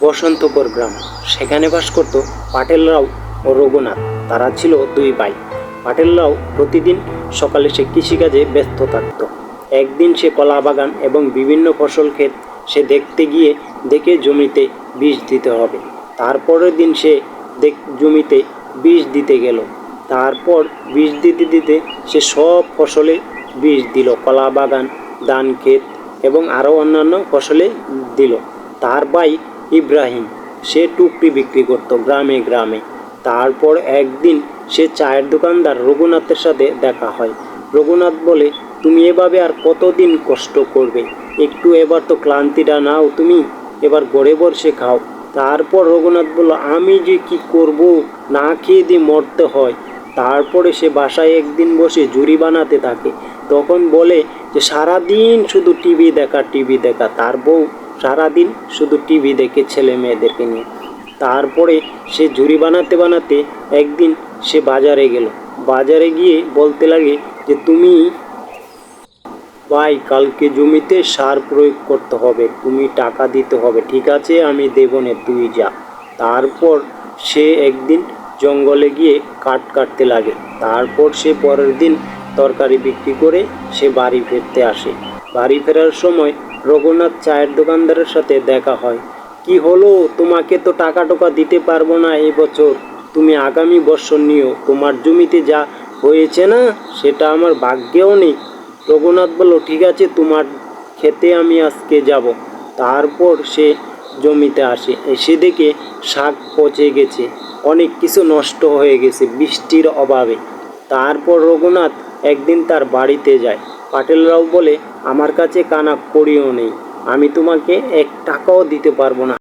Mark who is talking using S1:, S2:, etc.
S1: বসন্তপুর গ্রাম। সেখানে বাস করত পাটেলরাও ও রঘুনাথ। তারা ছিল দুই ভাই। পাটেলরাও প্রতিদিন সকালে সে কৃষিকাজে ব্যস্ত থাকত। একদিন সে কলা বাগান এবং বিভিন্ন ফসল ক্ষেত সে দেখতে গিয়ে দেখে জমিতে বীজ দিতে হবে। তারপরের দিন সে দেখ, জমিতে বীজ দিতে গেল। তারপর বীজ দিতে দিতে সে সব ফসলে বীজ দিল। কলা বাগান, ধান ক্ষেত এবং আরও অন্যান্য ফসলে দিল। তার ভাই ইব্রাহিম। সে টুকরি বিক্রি করত গ্রামে গ্রামে। তারপর একদিন সে চায়ের দোকানদার রঘুনাথের সাথে দেখা হয়। রঘুনাথ বলে, তুমি এভাবে আর কতদিন কষ্ট করবে? একটু এবার তো ক্লান্তিটা নাও তুমি, এবার গড়ে বসে খাও। তারপর রঘুনাথ বলল, আমি যে কি করব? না খেয়ে দিয়ে মরতে হয়। তারপরে সে বাসায় একদিন বসে জুড়ি বানাতে থাকে। তখন বলে যে, সারাদিন শুধু টিভি দেখা টিভি দেখা, তার বউ সারাদিন শুধু টিভি দেখে ছেলে মেয়েদেরকে নিয়ে। তারপরে সে ঝুড়ি বানাতে বানাতে একদিন সে বাজারে গেল। বাজারে গিয়ে বলতে লাগে যে, তুমি ভাই, কালকে জমিতে সার প্রয়োগ করতে হবে, তুমি টাকা দিতে হবে, ঠিক আছে? আমি দেব নে, তুই যা। তারপর সে একদিন জঙ্গলে গিয়ে কাঠ কাটতে লাগে। তারপর সে পরের দিন তরকারি বিক্রি করে সে বাড়ি ফিরতে আসে। বাড়ি ফেরার সময় রঘুনাথ চায়ের দোকানদারের সাথে দেখা হয়। কি হলো? তোমাকে তো টাকা টোকা দিতে পারব না এবছর তুমি আগামী বছর নিও। তোমার জমিতে যা হয়েছে না, সেটা আমার ভাগ্যেও নেই। রঘুনাথ বলল, ঠিক আছে, তোমার খেতে আমি আজকে যাব। তারপর সে জমিতে আসে। এসে দেখে শাক পচে গেছে। অনেক কিছু নষ্ট হয়ে গেছে, বৃষ্টির অভাবে। তারপর রঘুনাথ একদিন তার বাড়িতে যায়। পাটেলরাও বলে আমার কাছে কানা করিও নেই। আমি তোমাকে এক টাকাও দিতে পারব না।